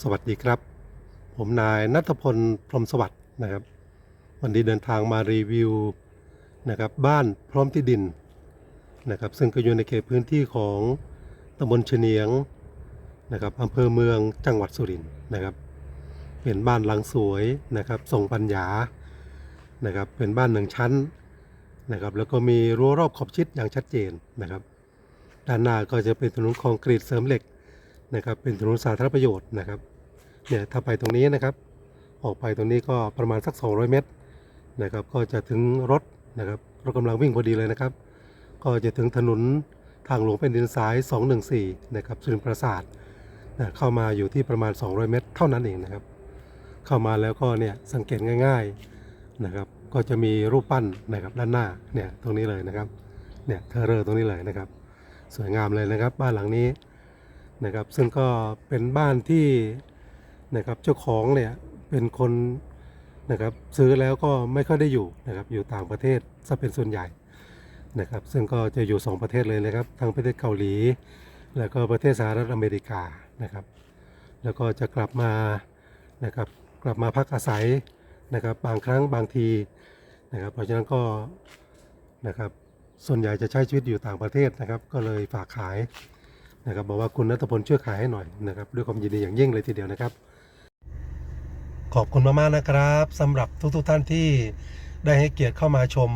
สวัสดีครับ ผมนายนัทพลพรหมสวัสดิ์นะครับ วันนี้เดินทางมารีวิวนะครับบ้านพร้อมที่ดินนะครับ ซึ่งก็อยู่ในเขตพื้นที่ของตำบลเฉนียงนะครับอำเภอเมืองจังหวัดสุรินทร์นะครับ เป็นบ้านหลังสวยนะครับทรงปัญญานะครับ เป็นบ้านหนึ่งชั้นนะครับ แล้วก็มีรั้วรอบขอบชิดอย่างชัดเจนนะครับ ด้านหน้าก็จะเป็นถนนคอนกรีตเสริมเหล็ก นะครับเป็นถนนสาธารณประโยชน์นะครับเนี่ยถ้าไปตรงนี้นะครับ ออกไปตรงนี้ก็ประมาณสัก 200 เมตรนะครับก็จะถึงรถนะครับรถกำลังวิ่งพอดีเลยนะครับ ก็จะถึงถนนทางหลวงแผ่นดินสาย 214 นะครับสุรินทร์ปราสาทนะเข้ามาอยู่ที่ประมาณ 200 เมตร เท่านั้นเองนะครับ เข้ามาแล้วก็เนี่ยสังเกตง่ายๆนะครับ ก็จะมีรูปปั้นนะครับด้านหน้าเนี่ยตรงนี้เลยนะครับเนี่ยเทอร์เรอร์ตรงนี้เลยนะครับ สวยงามเลยนะครับ บ้านหลังนี้ นะครับซึ่งก็เป็นบ้านที่นะครับเจ้าของเนี่ยเป็นคนนะครับซื้อแล้วก็ไม่ค่อยได้อยู่นะครับอยู่ต่างประเทศซะเป็นส่วนใหญ่นะครับซึ่งก็จะอยู่ 2 ประเทศเลยนะครับทั้งประเทศเกาหลี แล้วก็ประเทศสหรัฐอเมริกานะครับแล้วก็จะกลับมานะครับกลับมาพักอาศัยนะครับบางครั้งบางทีนะครับเพราะฉะนั้นก็นะครับส่วนใหญ่จะใช้ชีวิตอยู่ต่างประเทศนะครับ ก็เลยฝากขาย นะครับบอกว่าคุณนัทพลช่วยขายให้หน่อยนะครับด้วยความยินดีอย่างยิ่งเลยทีเดียวนะครับ ขอบคุณมากๆนะครับสำหรับทุกๆท่านที่ได้ให้เกียรติเข้ามาชม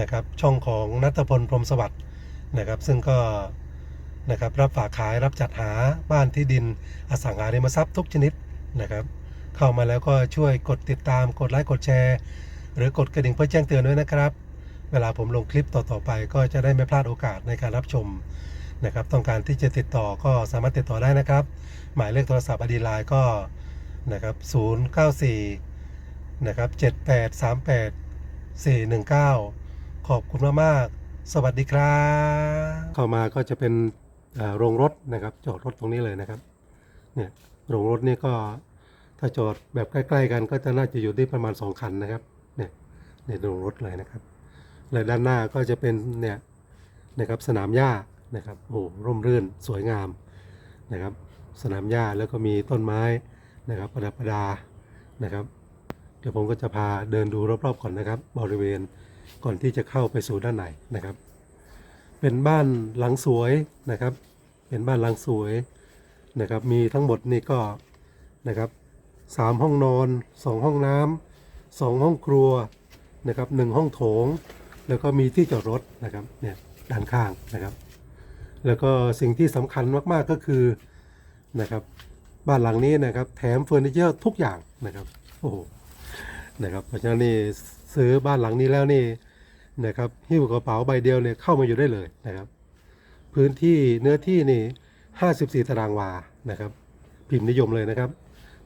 นะครับ ช่องของนัทพลพรมสวัสดิ์นะครับ ซึ่งก็นะครับรับฝากขายรับจัดหาบ้านที่ดินอสังหาริมทรัพย์ทุกชนิดนะครับ เข้ามาแล้วก็ช่วยกดติดตามกดไลค์กดแชร์ หรือกดกระดิ่งเพื่อแจ้งเตือนด้วยนะครับ เวลาผมลงคลิปต่อๆไปก็จะได้ไม่พลาดโอกาสในการรับชม นะครับ ต้องการที่จะติดต่อก็สามารถติดต่อได้นะครับ หมายเลขโทรศัพท์อดีไลน์ก็นะครับ094นะครับ7838 419 ขอบคุณมากๆ สวัสดีครับ เข้ามาก็จะเป็นโรงรถนะครับ จอดรถตรงนี้เลยนะครับ เนี่ยโรงรถนี่ก็ถ้าจอดแบบใกล้ ๆ กันก็จะน่าจะอยู่ที่ประมาณ 2 คันนะครับ เนี่ยในโรงรถเลยนะครับและด้านหน้าก็จะเป็นเนี่ยนะครับสนามหญ้า นะครับโอ้ร่มรื่นสวยงามนะครับ สนามหญ้าแล้วก็มีต้นไม้นะครับ ประดับประดานะครับ เดี๋ยวผมก็จะพาเดินดูรอบๆก่อนนะครับ บริเวณก่อนที่จะเข้าไปสู่ด้านในนะครับ เป็นบ้านหลังสวยนะครับ เป็นบ้านหลังสวยนะครับ มีทั้งหมดนี่ก็นะครับสามห้องนอนสองห้องน้ำสองห้องครัวนะครับหนึ่งห้องโถง แล้วก็มีที่จอดรถนะครับเนี่ยด้านข้างนะครับ แล้วก็สิ่งที่สำคัญมากๆก็คือนะครับบ้านหลังนี้นะครับแถมเฟอร์นิเจอร์ทุกอย่างนะครับโอ้โหนะครับเพราะฉะนั้นนี่ซื้อบ้านหลังนี้แล้วนี่นะครับหิ้วกระเป๋าใบเดียวเนี่ยเข้ามาอยู่ได้เลยนะครับ พื้นที่เนื้อที่นี่ 54 ตารางวานะครับพิมพ์นิยมเลยนะครับ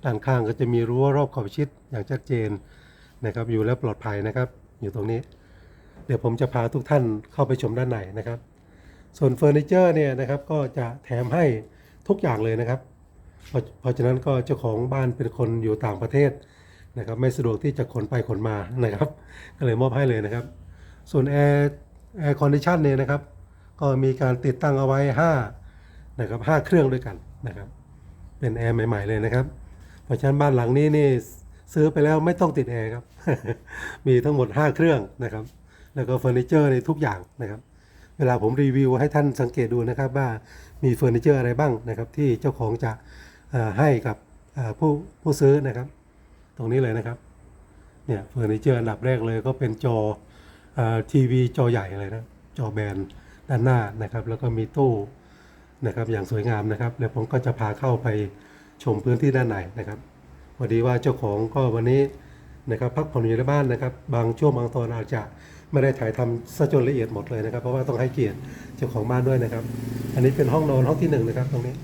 ด้านข้างก็จะมีรั้วรอบขอบชิดอย่างชัดเจนนะครับอยู่แล้วปลอดภัยนะครับ อยู่ตรงนี้ เดี๋ยวผมจะพาทุกท่านเข้าไปชมด้านในนะครับ ส่วนเฟอร์นิเจอร์เนี่ยนะครับก็จะแถมให้ทุกอย่างเลยนะครับเพราะเพราะฉะนั้นก็เจ้าของบ้านเป็นคนอยู่ต่างประเทศนะครับไม่สะดวกที่จะขนไปขนมานะครับ ก็เลยมอบให้เลยนะครับ ส่วนแอร์แอร์คอนดิชันเนี่ยนะครับ ก็มีการติดตั้งเอาไว้5นะครับ5เครื่องด้วยกันนะครับ เป็นแอร์ใหม่ ๆ เลยนะครับ เพราะฉะนั้นบ้านหลังนี้นี่ซื้อไปแล้วไม่ต้องติดแอร์ครับ มีทั้งหมด 5 เครื่องนะครับ แล้วก็เฟอร์นิเจอร์ในทุกอย่างนะครับ เวลาผมรีวิวให้ท่านสังเกตดูนะครับว่ามีเฟอร์นิเจอร์อะไรบ้างนะครับ ที่เจ้าของจะให้กับผู้ผู้ซื้อนะครับ ตรงนี้เลยนะครับเนี่ยเฟอร์นิเจอร์อันดับแรกเลยก็เป็นจอทีวีจอใหญ่เลยนะจอแบนด้านหน้านะครับ แล้วก็มีตู้นะครับอย่างสวยงามนะครับเดี๋ยวผมก็จะพาเข้าไปชมพื้นที่ด้านในนะครับพอดีว่าเจ้าของก็วันนี้นะครับพักผ่อนอยู่ในบ้านนะครับ บางช่วงบางตอนอาจจะ ไม่ได้ถ่ายทำซะจนละเอียดหมดเลยนะครับ เพราะว่าต้องให้เกียรติเจ้าของบ้านด้วยนะครับ อันนี้เป็นห้องนอนห้องที่หนึ่งนะครับ ตรงนี้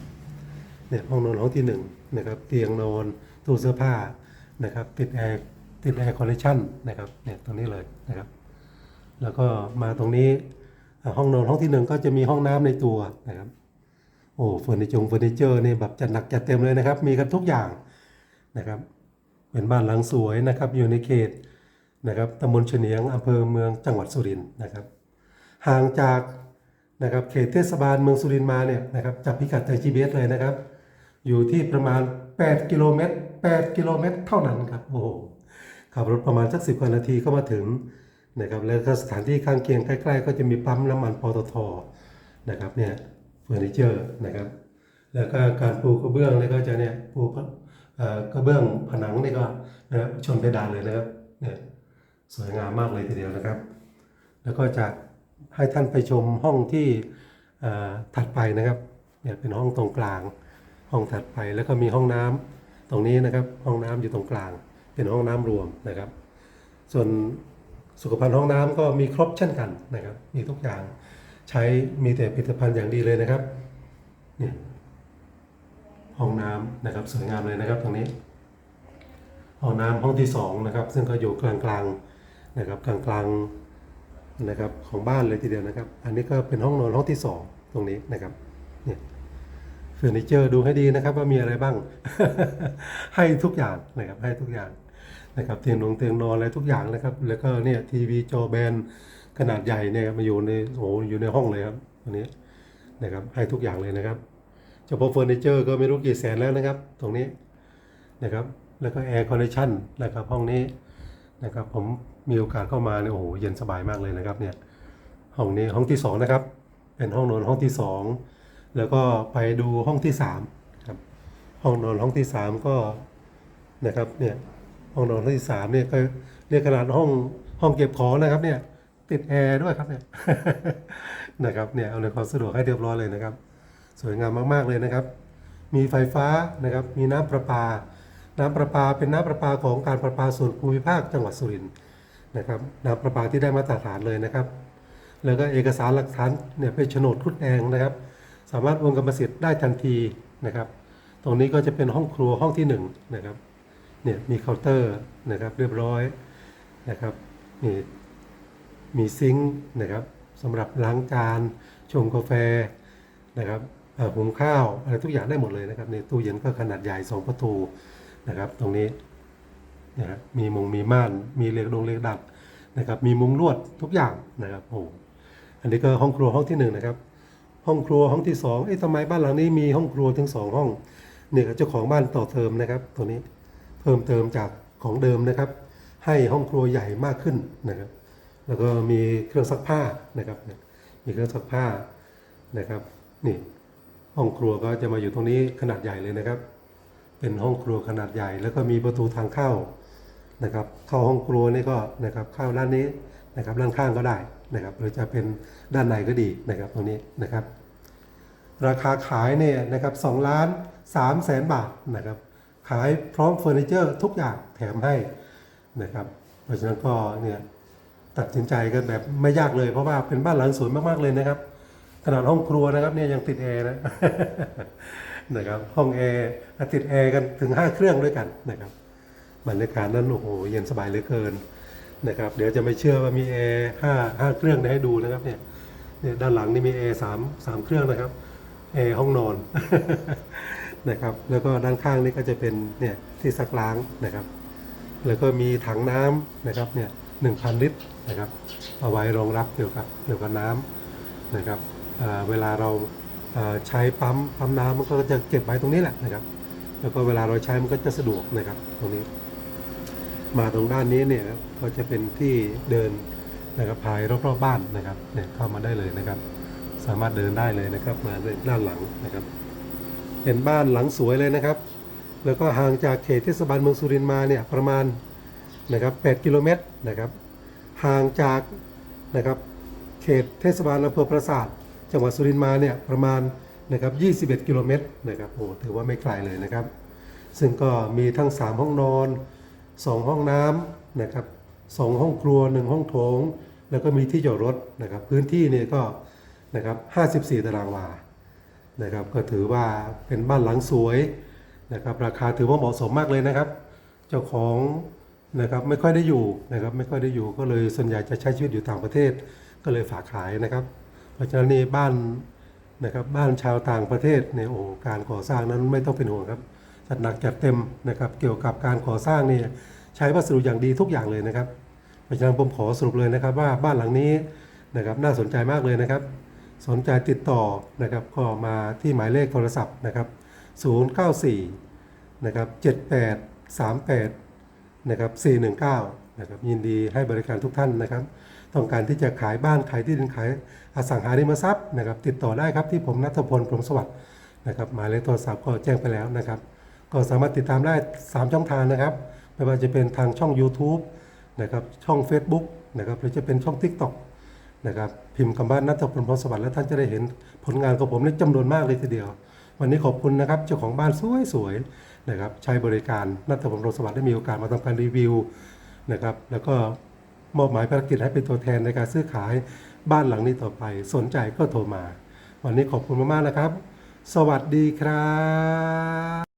เนี่ยห้องนอนห้องที่หนึ่งนะครับ เตียงนอนตู้เสื้อผ้านะครับ ติดแอร์ติดแอร์คอนดิชันนะครับเนี่ยตรงนี้เลยนะครับ แล้วก็มาตรงนี้ห้องนอนห้องที่หนึ่งก็จะมีห้องน้ำในตัวนะครับ โอ้เฟอร์นิเจอร์เฟอร์นิเจอร์นี่แบบจัดหนักจัดเต็มเลยนะครับ มีกันทุกอย่างนะครับ เป็นบ้านหลังสวยนะครับ อยู่ในเขต นะครับตำบลเฉนียงอำเภอเมืองจังหวัดสุรินทร์นะครับ ห่างจากนะครับเขตเทศบาลเมืองสุรินทร์มาเนี่ยนะครับจับพิกัดจาก GPS เลยนะครับ อยู่ที่ประมาณ 8 กิโลเมตร 8 กิโลเมตร เท่านั้นครับโอ้โหขับรถประมาณสักสิบกว่านาทีก็มาถึงนะครับแล้วก็สถานที่ข้างเคียงใกล้ๆ ก็จะมีปั๊มน้ำมันปตทนะครับเนี่ยเฟอร์นิเจอร์นะครับ แล้วก็การปูกระเบื้องนี่ก็จะเนี่ยปูกระเบื้องผนังนี่ก็นะชนเพดานเลยนะครับเนี่ย สวยงามมากเลยทีเดียวนะครับ แล้วก็จะให้ท่านไปชมห้องที่ถัดไปนะครับเนี่ยเป็นห้องตรงกลาง ห้องถัดไปแล้วก็มีห้องน้ำตรงนี้นะครับ ห้องน้ำอยู่ตรงกลาง เป็นห้องน้ำรวมนะครับ ส่วนสุขภัณฑ์ห้องน้ำก็มีครบเช่นกันนะครับ มีทุกอย่างใช้มีแต่ผลิตภัณฑ์อย่างดีเลยนะครับเนี่ยห้องน้ำนะครับสวยงามเลยนะครับตรงนี้ห้องน้ำห้องที่สองนะครับซึ่งก็อยู่กลางๆ นะครับกลางๆนะครับของบ้านเลยทีเดียวนะครับ อันนี้ก็เป็นห้องนอนห้องที่สองตรงนี้นะครับเนี่ยเฟอร์นิเจอร์ดูให้ดีนะครับ ว่ามีอะไรบ้าง ให้ทุกอย่างนะครับให้ทุกอย่างนะครับเตียงนงเตียงนอนอะไรทุกอย่างนะครับ แล้วก็เนี่ยทีวีจอแบนขนาดใหญ่เนี่ยมาอยู่ในโอ้โหอยู่ในห้องเลยครับตรงนี้นะครับให้ทุกอย่างเลยนะครับเฉพาะเฟอร์นิเจอร์ก็ไม่รู้กี่แสนแล้วนะครับ ตรงนี้นะครับแล้วก็แอร์คอนดิชันนะครับห้องนี้นะครับผม มีโอกาสเข้ามาเนี่ยโอ้โหเย็นสบายมากเลยนะครับเนี่ยห้องนี้ห้องที่สองนะครับเป็นห้องนอนห้องที่สองแล้วก็ไปดูห้องที่สามครับห้องนอนห้องที่สามก็นะครับเนี่ยห้องนอนห้องที่สามเนี่ยก็เรียกขนาดห้องห้องเก็บของนะครับเนี่ยติดแอร์ด้วยครับเนี่ยนะครับเนี่ยเอาในความสะดวกให้เรียบร้อยเลยนะครับ สวยงามมากๆเลยนะครับ มีไฟฟ้านะครับมีน้ำประปา น้ำประปาเป็นน้ำประปาของการประปาส่วนภูมิภาคจังหวัดสุรินทร์ นะครับน้ำประปาที่ได้มาตรฐานเลยนะครับ แล้วก็เอกสารหลักฐานเนี่ยเป็นโฉนดคุดแดงนะครับ สามารถโอนกรรมสิทธิ์ได้ทันทีนะครับ ตรงนี้ก็จะเป็นห้องครัวห้องที่หนึ่งนะครับเนี่ยมีเคาน์เตอร์นะครับเรียบร้อยนะครับนี่มีซิงค์นะครับสำหรับล้างจานชงกาแฟนะครับหุงข้าวอะไรทุกอย่างได้หมดเลยนะครับในตู้เย็นก็ขนาดใหญ่ 2 ประตูนะครับ ตรงนี้ นะมีมุงมีม่านมีเหล็กดงเหล็กดัดนะครับ มีมุงลวดทุกอย่างนะครับโอ้อันนี้ก็ห้องครัวห้องที่หนึ่งนะครับ ห้องครัวห้องที่สองเอ๊ะทำไมบ้านหลังนี้มีห้องครัวถึงสองห้อง เนี่ยเจ้าของบ้านต่อเติมนะครับ ตัวนี้เพิ่มเติมจากของเดิมนะครับ ให้ห้องครัวใหญ่มากขึ้นนะครับ แล้วก็มีเครื่องซักผ้านะครับ มีเครื่องซักผ้านะครับ นี่ห้องครัวก็จะมาอยู่ตรงนี้ขนาดใหญ่เลยนะครับ เป็นห้องครัวขนาดใหญ่ แล้วก็มีประตูทางเข้า นะครับเข้าห้องครัวนี่ก็นะครับเข้าด้านนี้นะครับด้านข้างก็ได้นะครับหรือจะเป็นด้านในก็ดีนะครับตรงนี้นะครับ ราคาขายเนี่ยนะครับสองล้านสามแสนบาทนะครับขายพร้อมเฟอร์นิเจอร์ทุกอย่างแถมให้นะครับเพราะฉะนั้นก็เนี่ยตัดสินใจกันแบบไม่ยากเลยเพราะว่าเป็นบ้านหลังสวยมากๆเลยนะครับขนาดห้องครัวนะครับเนี่ยยังติดแอร์นะนะครับห้องแอร์ติดแอร์กันถึง 5 เครื่องด้วยกันนะครับ บรรยากาศนั้นโอ้โหเย็นสบายเหลือเกินนะครับเดี๋ยวจะไม่เชื่อว่ามีแอร์ห้าห้าเครื่องให้ดูนะครับเนี่ยเนี่ยด้านหลังนี่มีแอร์สามสามเครื่องนะครับแอร์ห้องนอนนะครับ แล้วก็ด้านข้างนี่ก็จะเป็นเนี่ยที่ซักล้างนะครับ แล้วก็มีถังน้ำนะครับเนี่ยหนึ่งพันลิตรนะครับเอาไว้รองรับเกี่ยวกับเกี่ยวกับน้ำนะครับเวลาเราอ่าใช้ปั๊มปั๊มน้ำมันก็จะเก็บไว้ตรงนี้แหละนะครับ แล้วก็เวลาเราใช้มันก็จะสะดวกนะครับตรงนี้ มาตรงด้านนี้เนี่ยก็จะเป็นที่เดินนะครับภายรอบๆบบ้านนะครับเนี่ยเข้ามาได้เลยนะครับ สามารถเดินได้เลยนะครับ มาด้านหลังนะครับเป็นบ้านหลังสวยเลยนะครับ แล้วก็ห่างจากเขตเทศบาลเมืองสุรินทร์มาเนี่ยประมาณนะครับ8กิโลเมตรนะครับห่างจากนะครับเขตเทศบาลอำเภอปราสาท จังหวัดสุรินทร์มาเนี่ยประมาณนะครับ21 กิโลเมตรนะครับโอ้ถือว่าไม่ไกลเลยนะครับ ซึ่งก็มีทั้ง 3 ห้องนอน 2 ห้องน้ำนะครับ2ห้องครัว 1 ห้องโถง แล้วก็มีที่จอดรถนะครับพื้นที่เนี่ยก็นะครับ54 ตารางวานะครับก็ถือว่าเป็นบ้านหลังสวยนะครับราคาถือว่าเหมาะสมมากเลยนะครับ เจ้าของนะครับไม่ค่อยได้อยู่นะครับไม่ค่อยได้อยู่ก็เลยส่วนใหญ่จะใช้ชีวิตอยู่ต่างประเทศก็เลยฝากขายนะครับ เพราะฉะนั้นนี่บ้านนะครับบ้านชาวต่างประเทศเนี่ยโอ้การก่อสร้างนั้นไม่ต้องเป็นห่วงครับ จัดหนักจัดเต็มนะครับเกี่ยวกับการก่อสร้างเนี่ยใช้วัสดุอย่างดีทุกอย่างเลยนะครับเพราะฉะนั้นผมขอสรุปเลยนะครับ ว่าบ้านหลังนี้นะครับน่าสนใจมากเลยนะครับ สนใจติดต่อนะครับก็มาที่หมายเลขโทรศัพท์นะครับ 094นะครับ7838นะครับ419นะครับยินดีให้บริการทุกท่านนะครับ ต้องการที่จะขายบ้านขายที่ดินขายอสังหาริมทรัพย์นะครับ ติดต่อได้ครับที่ผมนัทพลพรหมสวัสดิ์นะครับหมายเลขโทรศัพท์ก็แจ้งไปแล้วนะครับ ก็สามารถติดตามได้ 3 ช่องทางนะครับ ไม่ว่าจะเป็นทางช่อง YouTube นะครับ ช่อง Facebook นะครับ หรือจะเป็นช่อง TikTok นะครับ พิมพ์คำว่านัทพลพรหมสวัสดิ์แล้วท่านจะได้เห็นผลงานของผมนี่จำนวนมากเลยทีเดียว วันนี้ขอบคุณนะครับ เจ้าของบ้านสวยๆนะครับใช้บริการนัทพลพรสวัสดิ์ได้มีโอกาสมาทำการรีวิวนะครับ แล้วก็มอบหมายภารกิจให้เป็นตัวแทนในการซื้อขายบ้านหลังนี้ต่อไป สนใจก็โทรมา วันนี้ขอบคุณมากๆนะครับ สวัสดีครับ